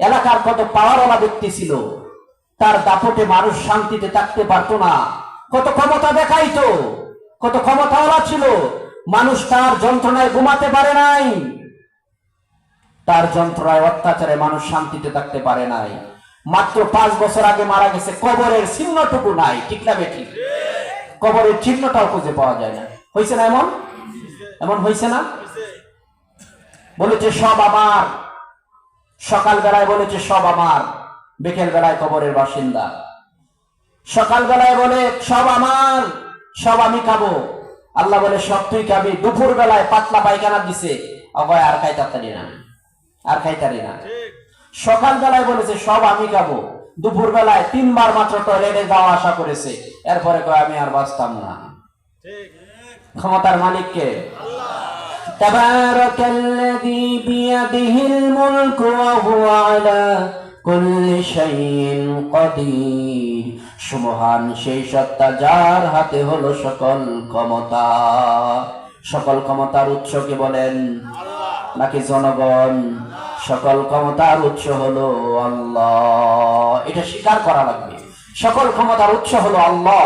এলাকার কত পাওয়ারওয়ালা ব্যক্তি ছিল, তার দাপটে মানুষ শান্তিতে থাকতে পারতো না। কত ক্ষমতা দেখাইতো, কত ক্ষমতাওয়ালা ছিল, মানুষ তার যন্ত্রণায় ঘুমাতে পারে নাই। তার যন্ত্রণায় অত্যাচারে মানুষ শান্তিতে থাকতে পারে নাই। মাত্র পাঁচ বছর আগে মারা গেছে, কবরের চিহ্নটুকু নাই, ঠিক না বেঠিক? কবরের চিহ্নটাও খুঁজে পাওয়া যায় না। হয়েছে না এমন? এমন হয়েছে না? বলেছে, সব আমার। সকাল বেলায় বলেছে সব আমার। বিকেল বেলায় কবরের বাসিন্দা। সকাল বেলায় বলে সব আমার সব আমি খাব। আল্লাহ বলে সব তুই খাবি। দুপুর বেলায় পাতলা পায়খানা দিছে। অবয় আর খাই তাড়াতাড়ি না। আর খাইতারি না। সকাল বেলায় বলেছে সব আমি খাব। দুপুর বেলায় তিনবার মাত্র টয়লেটে যাওয়া আশা করেছে। এরপরে কয় আমি আর বাঁচতাম না। ক্ষমতার মালিককে تبارك الذي بيده الملك وهو على كل شيء قدير সুমহান সেই সত্তা যার হাতে হলো সকল ক্ষমতা সকল ক্ষমতার উৎস কি বলেন নাকি জনগণ সকল ক্ষমতার উৎস হলো আল্লাহ এটা স্বীকার করা লাগবে সকল ক্ষমতার উৎস হলো আল্লাহ